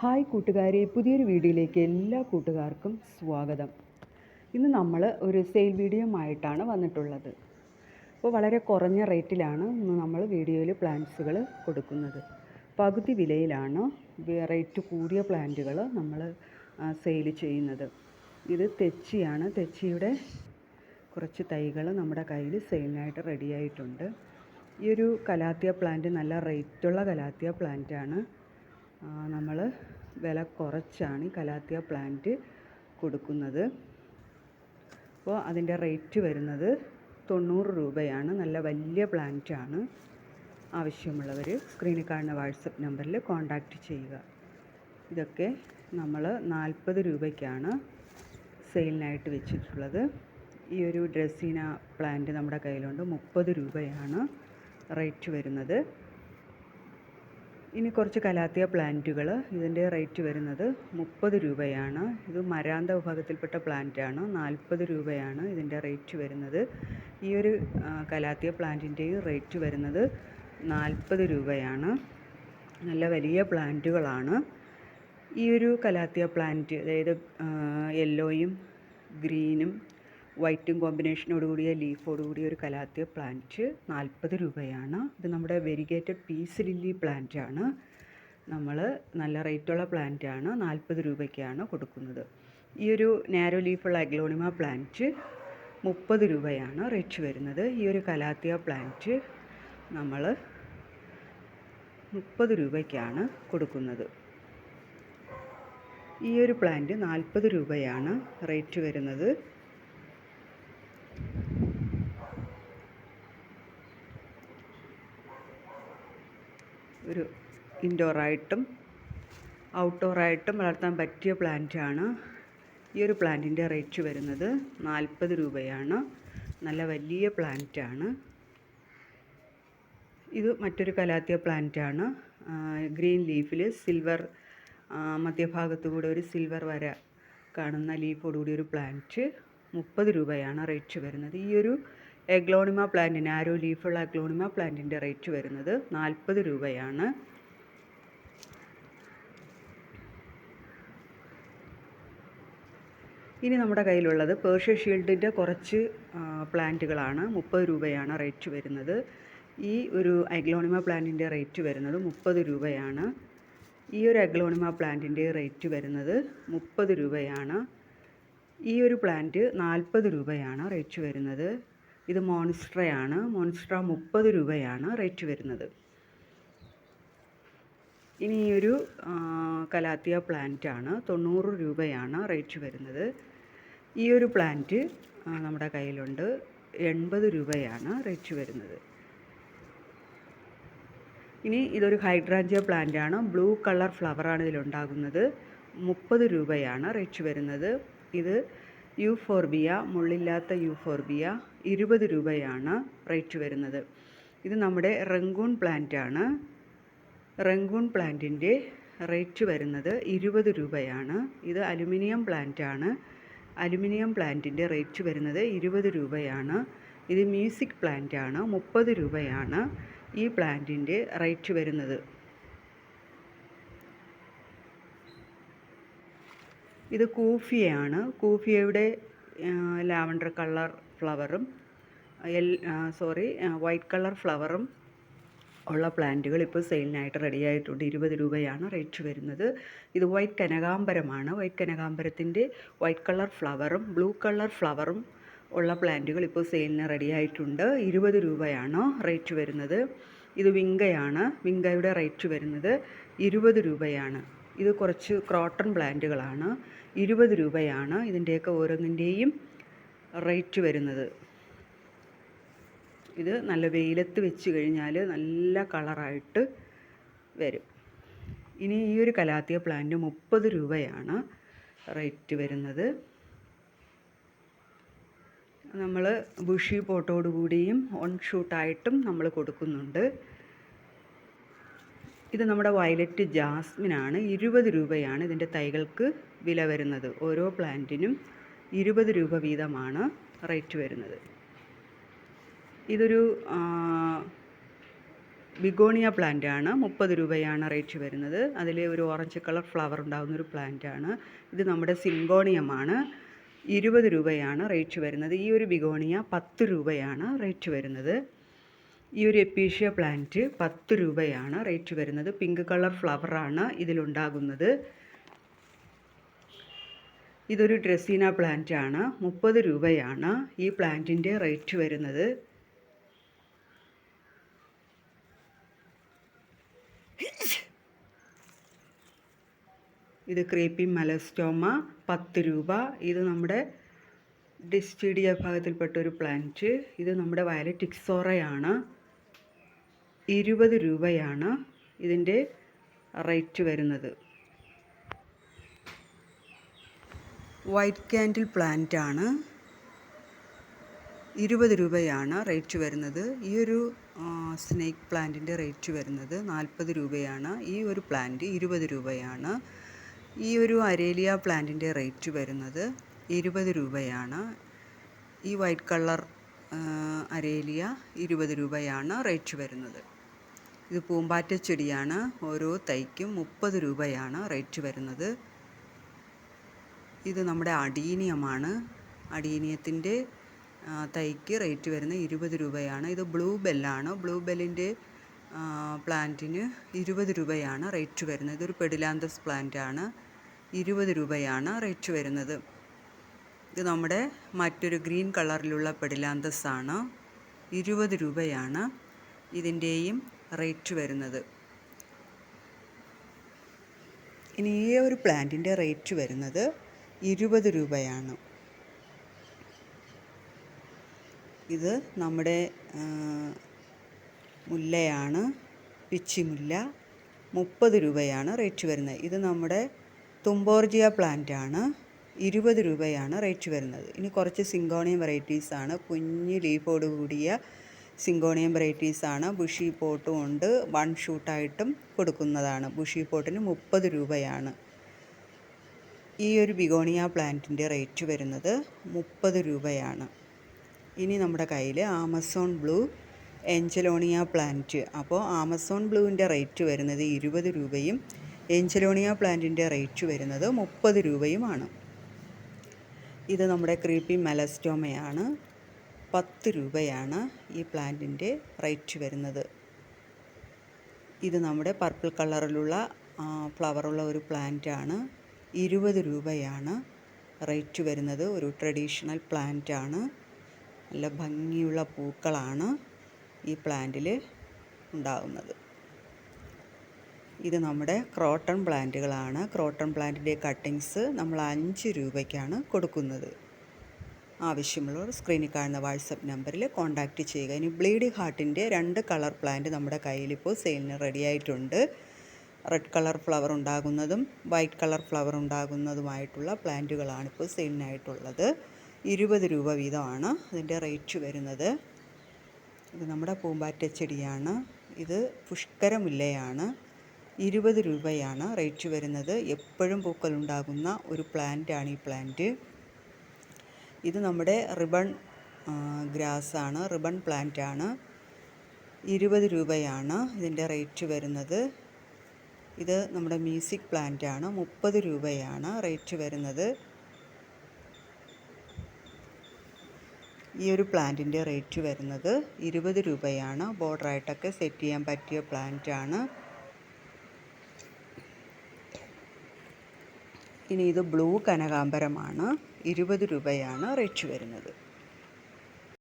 Hi കൂട്ടുകാരെ പുതിയൊരു വീഡിയോയിലേക്ക് എല്ലാ കൂട്ടുകാർക്കും സ്വാഗതം. ഇന്ന് നമ്മൾ ഒരു സെയിൽ വീഡിയോ ആയിട്ടാണ് വന്നിട്ടുള്ളത്. അപ്പോൾ വളരെ കുറഞ്ഞ റേറ്റിലാണ് ഇന്ന് നമ്മൾ വീഡിയോയിൽ പ്ലാന്റ്സുകൾ കൊടുക്കുന്നത്. പകുതി വിലയിലാണ് റേറ്റ് കൂടിയ പ്ലാന്റുകൾ നമ്മൾ സെയിൽ ചെയ്യുന്നത്. ഇത് തെച്ചിയാണ്. തെച്ചിയുടെ കുറച്ച് തൈകൾ നമ്മുടെ കയ്യിൽ സെയിലിനായിട്ട് റെഡി ആയിട്ടുണ്ട്. ഈ ഒരു കലാത്തിയ പ്ലാന്റ് നല്ല റേറ്റുള്ള കലാത്തിയ പ്ലാന്റാണ്. നമ്മൾ വില കുറച്ചാണ് ഈ കലാത്തിയ പ്ലാന്റ് കൊടുക്കുന്നത്. അപ്പോൾ അതിന്റെ റേറ്റ് വരുന്നത് തൊണ്ണൂറ് രൂപയാണ്. നല്ല വലിയ പ്ലാന്റാണ് ആവശ്യമുള്ളവർ സ്ക്രീനിൽ കാണുന്ന വാട്സപ്പ് നമ്പറിൽ കോൺടാക്റ്റ് ചെയ്യുക. ഇതൊക്കെ നമ്മൾ നാൽപ്പത് രൂപയ്ക്കാണ് സെയിലിനായിട്ട് വെച്ചിട്ടുള്ളത്. ഈ ഒരു ഡ്രസ്സിന പ്ലാന്റ് നമ്മുടെ കയ്യിലുണ്ട്. മുപ്പത് രൂപയാണ് റേറ്റ് വരുന്നത്. ഇനി കുറച്ച് കലാത്തിയ പ്ലാന്റുകൾ ഇതിന്റെ റേറ്റ് വരുന്നത് മുപ്പത് രൂപയാണ്. ഇത് മരാന്ത വിഭാഗത്തിൽപ്പെട്ട പ്ലാന്റാണ്. നാൽപ്പത് രൂപയാണ് ഇതിന്റെ റേറ്റ് വരുന്നത്. ഈ ഒരു കലാത്തിയ പ്ലാന്റിന്റെയും റേറ്റ് വരുന്നത് നാൽപ്പത് രൂപയാണ്. നല്ല വലിയ പ്ലാന്റുകളാണ്. ഈ ഒരു കലാത്തിയ പ്ലാന്റ് അതായത് യെല്ലോയും ഗ്രീനും വൈറ്റും കോമ്പിനേഷനോട് കൂടിയ ലീഫോട് കൂടിയ ഒരു കലാത്തിയ പ്ലാന്റ് നാൽപ്പത് രൂപയാണ്. ഇത് നമ്മുടെ വെരിഗേറ്റഡ് പീസ് ലില്ലി പ്ലാന്റ് ആണ്. നമ്മൾ നല്ല റേറ്റുള്ള പ്ലാന്റ് ആണ്. നാൽപ്പത് രൂപയ്ക്കാണ് കൊടുക്കുന്നത്. ഈ ഒരു നാരോ ലീഫുള്ള അഗ്ലോണിമ പ്ലാന്റ് മുപ്പത് രൂപയാണ് റേറ്റ് വരുന്നത്. ഈ ഒരു കലാത്തിയ പ്ലാന്റ് നമ്മൾ മുപ്പത് രൂപയ്ക്കാണ് കൊടുക്കുന്നത്. ഈ ഒരു പ്ലാന്റ് നാൽപ്പത് രൂപയാണ് റേറ്റ് വരുന്നത്. ഒരു ഇൻഡോറായിട്ടും ഔട്ട്ഡോറായിട്ടും വളർത്താൻ പറ്റിയ പ്ലാന്റാണ്. ഈ ഒരു പ്ലാന്റിന്റെ റേറ്റ് വരുന്നത് നാൽപ്പത് രൂപയാണ്. നല്ല വലിയ പ്ലാന്റാണ്. ഇത് മറ്റൊരു കലാത്തിയ പ്ലാന്റാണ്. ഗ്രീൻ ലീഫിൽ സിൽവർ മധ്യഭാഗത്തുകൂടെ ഒരു സിൽവർ വര കാണുന്ന ലീഫോടുകൂടി ഒരു പ്ലാന്റ് മുപ്പത് രൂപയാണ് റേറ്റ് വരുന്നത്. ഈ ഒരു എഗ്ലോണിമ പ്ലാന്റിന് ആരോ ലീഫുള്ള എഗ്ലോണിമ പ്ലാന്റിന്റെ റേറ്റ് വരുന്നത് നാൽപ്പത് രൂപയാണ്. ഇനി നമ്മുടെ കയ്യിലുള്ളത് പേർഷ്യ ഷീൽഡിന്റെ കുറച്ച് പ്ലാന്റുകളാണ്. മുപ്പത് രൂപയാണ് റേറ്റ് വരുന്നത്. ഈ ഒരു അഗ്ലോണിമ പ്ലാന്റിന്റെ റേറ്റ് വരുന്നത് മുപ്പത് രൂപയാണ്. ഈ ഒരു അഗ്ലോണിമ പ്ലാന്റിന്റെ റേറ്റ് വരുന്നത് മുപ്പത് രൂപയാണ്. ഈ ഒരു പ്ലാന്റ് നാൽപ്പത് രൂപയാണ് റേറ്റ് വരുന്നത്. ഇത് മോൺസ്ട്രയാണ്. മോൺസ്ട്ര മുപ്പത് രൂപയാണ് റേറ്റ് വരുന്നത്. ഇനി ഈ ഒരു കലാത്തിയ പ്ലാന്റ് ആണ് തൊണ്ണൂറ് രൂപയാണ് റേറ്റ് വരുന്നത്. ഈ ഒരു പ്ലാന്റ് നമ്മുടെ കയ്യിലുണ്ട്. എൺപത് രൂപയാണ് റേറ്റ് വരുന്നത്. ഇനി ഇതൊരു ഹൈഡ്രാഞ്ചിയ പ്ലാന്റ് ആണ് ബ്ലൂ കളർ ഫ്ലവറാണ് ഇതിലുണ്ടാകുന്നത്. മുപ്പത് രൂപയാണ് റേറ്റ് വരുന്നത്. ഇത് യൂഫോർബിയ മുള്ളില്ലാത്ത യൂഫോർബിയ ഇരുപത് രൂപയാണ് റേറ്റ് വരുന്നത്. ഇത് നമ്മുടെ റെങ്കൂൺ പ്ലാന്റാണ് റംഗൂൺ പ്ലാന്റിന്റെ റേറ്റ് വരുന്നത് ഇരുപത് രൂപയാണ്. ഇത് അലുമിനിയം പ്ലാന്റാണ് അലുമിനിയം പ്ലാന്റിന്റെ റേറ്റ് വരുന്നത് ഇരുപത് രൂപയാണ്. ഇത് മ്യൂസിക് പ്ലാന്റാണ് മുപ്പത് രൂപയാണ് ഈ പ്ലാന്റിന്റെ റേറ്റ് വരുന്നത്. ഇത് കൂഫിയയാണ്. കൂഫിയയുടെ ലാവണ്ടർ കളർ ഫ്ലവറും എൽ സോറി വൈറ്റ് കളർ ഫ്ലവറും ഉള്ള പ്ലാന്റുകൾ ഇപ്പോൾ സെയിലിനായിട്ട് റെഡി ആയിട്ടുണ്ട്. ഇരുപത് രൂപയാണ് റേറ്റ് വരുന്നത്. ഇത് വൈറ്റ് കനകാംബരമാണ്. വൈറ്റ് കനകാംബരത്തിന്റെ വൈറ്റ് കളർ ഫ്ലവറും ബ്ലൂ കളർ ഫ്ലവറും ഉള്ള പ്ലാന്റുകൾ ഇപ്പോൾ സെയിലിന് റെഡി ആയിട്ടുണ്ട്. ഇരുപത് രൂപയാണ് റേറ്റ് വരുന്നത്. ഇത് വിങ്കയാണ്. വിങ്കയുടെ റേറ്റ് വരുന്നത് ഇരുപത് രൂപയാണ്. ഇത് കുറച്ച് ക്രോട്ടൺ പ്ലാന്റുകളാണ്. ഇരുപത് രൂപയാണ് ഇതിന്റെയൊക്കെ ഓരോന്നിന്റെയും റേറ്റ് വരുന്നത്. ഇത് നല്ല വെയിലത്ത് വെച്ച് കഴിഞ്ഞാൽ നല്ല കളറായിട്ട് വരും. ഇനി ഈ ഒരു കലാത്തിയ പ്ലാന്റ് മുപ്പത് രൂപയാണ് റേറ്റ് വരുന്നത്. നമ്മൾ ബുഷി പോട്ടോടുകൂടിയും ഓൺ ഷൂട്ടായിട്ടും നമ്മൾ കൊടുക്കുന്നുണ്ട്. ഇത് നമ്മുടെ വയലറ്റ് ജാസ്മിനാണ്. ഇരുപത് രൂപയാണ് ഇതിന്റെ തൈകൾക്ക് വില വരുന്നത്. ഓരോ പ്ലാന്റിനും ഇരുപത് രൂപ വീതമാണ് റേറ്റ് വരുന്നത്. ഇതൊരു ബിഗോണിയ പ്ലാന്റ് ആണ് മുപ്പത് രൂപയാണ് റേറ്റ് വരുന്നത്. അതിൽ ഒരു ഓറഞ്ച് കളർ ഫ്ലവർ ഉണ്ടാകുന്ന ഒരു പ്ലാന്റ് ആണ് ഇത് നമ്മുടെ സിങ്കോണിയമാണ്. ഇരുപത് രൂപയാണ് റേറ്റ് വരുന്നത്. ഈ ഒരു ബിഗോണിയ പത്ത് രൂപയാണ് റേറ്റ് വരുന്നത്. ഈ ഒരു എപ്പീഷ്യ പ്ലാന്റ് പത്ത് രൂപയാണ് റേറ്റ് വരുന്നത്. പിങ്ക് കളർ ഫ്ലവറാണ് ഇതിലുണ്ടാകുന്നത്. ഇതൊരു ഡ്രസീന പ്ലാന്റ് ആണ്. മുപ്പത് രൂപയാണ് ഈ പ്ലാന്റിന്റെ റേറ്റ് വരുന്നത്. ഇത് ക്രീപ്പി മലസ്റ്റോമ പത്ത് രൂപ. ഇത് നമ്മുടെ ഡിസ്റ്റിഡിയ ഭാഗത്തിൽപ്പെട്ട ഒരു പ്ലാന്റ് ഇത് നമ്മുടെ വയലറ്റ് ഇക്സോറയാണ് ഇരുപത് രൂപയാണ് ഇതിന്റെ റേറ്റ് വരുന്നത്. വൈറ്റ് ക്യാൻഡിൽ പ്ലാന്റ് ആണ്. ഇരുപത് രൂപയാണ് റേറ്റ് വരുന്നത്. ഈ ഒരു സ്നേക്ക് പ്ലാന്റിന്റെ റേറ്റ് വരുന്നത് നാൽപ്പത് രൂപയാണ്. ഈ ഒരു പ്ലാന്റ് ഇരുപത് രൂപയാണ്. ഈ ഒരു അരേലിയ പ്ലാന്റിന്റെ റേറ്റ് വരുന്നത് ഇരുപത് രൂപയാണ്. ഈ വൈറ്റ് കളർ അരേലിയ ഇരുപത് രൂപയാണ് റേറ്റ് വരുന്നത്. ഇത് പൂമ്പാറ്റ ചെടിയാണ്. ഓരോ തൈക്കും മുപ്പത് രൂപയാണ് റേറ്റ് വരുന്നത്. ഇത് നമ്മുടെ അടീനിയമാണ്. അടീനിയത്തിന്റെ തൈക്ക് റേറ്റ് വരുന്നത് ഇരുപത് രൂപയാണ്. ഇത് ബ്ലൂ ബെല്ലാണ്. ബ്ലൂ ബെല്ലിന്റെ പ്ലാന്റിന് ഇരുപത് രൂപയാണ് റേറ്റ് വരുന്നത്. ഇതൊരു പെഡിലാന്തസ് പ്ലാന്റാണ്. ഇരുപത് രൂപയാണ് റേറ്റ് വരുന്നത്. ഇത് നമ്മുടെ മറ്റൊരു ഗ്രീൻ കളറിലുള്ള പെഡിലാന്തസ് ആണ് ഇരുപത് രൂപയാണ്. ഇതിന്റെയും റേറ്റ് വരുന്നത്. ഇനി ഈ ഒരു പ്ലാന്റിന്റെ റേറ്റ് വരുന്നത് ഇരുപത് രൂപയാണ്. ഇത് നമ്മുടെ മുല്ലയാണ് പിച്ചിമുല്ല മുപ്പത് രൂപയാണ് റേറ്റ് വരുന്നത്. ഇത് നമ്മുടെ തുമ്പോർജിയ പ്ലാന്റാണ് ഇരുപത് രൂപയാണ് റേറ്റ് വരുന്നത്. ഇനി കുറച്ച് സിങ്കോണിയം വെറൈറ്റീസാണ്. കുഞ്ഞ് ലീഫോട് കൂടിയ സിങ്കോണിയം വെറൈറ്റീസ് ആണ് ബുഷി പോട്ടും ഉണ്ട്. വൺ ഷൂട്ടായിട്ടും കൊടുക്കുന്നതാണ്. ബുഷി പോട്ടിന് മുപ്പത് രൂപയാണ്. ഈ ഒരു ബിഗോണിയ പ്ലാന്റിന്റെ റേറ്റ് വരുന്നത് മുപ്പത് രൂപയാണ്. ഇനി നമ്മുടെ കയ്യിൽ ആമസോൺ ബ്ലൂ എഞ്ചലോണിയ പ്ലാന്റ്. അപ്പോൾ ആമസോൺ ബ്ലൂവിന്റെ റേറ്റ് വരുന്നത് ഇരുപത് രൂപയും എഞ്ചലോണിയ പ്ലാന്റിന്റെ റേറ്റ് വരുന്നത് മുപ്പത് രൂപയുമാണ്. ഇത് നമ്മുടെ ക്രീപ്പി മെലസ്റ്റോമയാണ്. പത്ത് രൂപയാണ് ഈ പ്ലാന്റിന്റെ റേറ്റ് വരുന്നത്. ഇത് നമ്മുടെ പർപ്പിൾ കളറിലുള്ള ഫ്ലവറുള്ള ഒരു പ്ലാന്റാണ്. ഇരുപത് രൂപയാണ് റേറ്റ് വരുന്നത്. ഒരു ട്രഡീഷണൽ പ്ലാന്റാണ്. നല്ല ഭംഗിയുള്ള പൂക്കളാണ് ഈ പ്ലാന്റിൽ ഉണ്ടാകുന്നത് ഇത് നമ്മുടെ ക്രോട്ടൺ പ്ലാന്റുകളാണ്. ക്രോട്ടൺ പ്ലാന്റിന്റെ കട്ടിങ്സ് നമ്മൾ അഞ്ച് രൂപയ്ക്കാണ് കൊടുക്കുന്നത്. ആവശ്യമുള്ളവർ സ്ക്രീനിൽ കാണുന്ന വാട്സപ്പ് നമ്പറിൽ കോൺടാക്റ്റ് ചെയ്യുക. ഇനി ബ്ലീഡി ഹാർട്ടിന്റെ രണ്ട് കളർ പ്ലാന്റ് നമ്മുടെ കയ്യിലിപ്പോൾ സെയിലിന് റെഡി ആയിട്ടുണ്ട്. റെഡ് കളർ ഫ്ലവർ ഉണ്ടാകുന്നതും വൈറ്റ് കളർ ഫ്ലവർ ഉണ്ടാകുന്നതുമായിട്ടുള്ള പ്ലാന്റുകളാണ് ഇപ്പോൾ സെയിലിനായിട്ടുള്ളത് ഇരുപത് രൂപ വീതമാണ് അതിന്റെ റേറ്റ് വരുന്നത്. ഇത് നമ്മുടെ പൂമ്പാറ്റ ചെടിയാണ്. ഇത് പുഷ്കരമുല്ലയാണ് ഇരുപത് രൂപയാണ് റേറ്റ് വരുന്നത്. എപ്പോഴും പൂക്കളുണ്ടാകുന്ന ഒരു പ്ലാന്റാണ് ഈ പ്ലാന്റ് ഇത് നമ്മുടെ റിബൺ ഗ്രാസാണ് റിബൺ പ്ലാന്റ് ആണ് ഇരുപത് രൂപയാണ് ഇതിന്റെ റേറ്റ് വരുന്നത്. ഇത് നമ്മുടെ മ്യൂസിക് പ്ലാന്റ് ആണ് മുപ്പത് രൂപയാണ് റേറ്റ് വരുന്നത്. ഈ ഒരു പ്ലാന്റിന്റെ റേറ്റ് വരുന്നത് ഇരുപത് രൂപയാണ്. ബോർഡറായിട്ടൊക്കെ സെറ്റ് ചെയ്യാൻ പറ്റിയ പ്ലാന്റ് ആണ് ഇനി ഇത് ബ്ലൂ കനകാംബരമാണ്. ഇരുപത് രൂപയാണ് റേറ്റ് വരുന്നത്.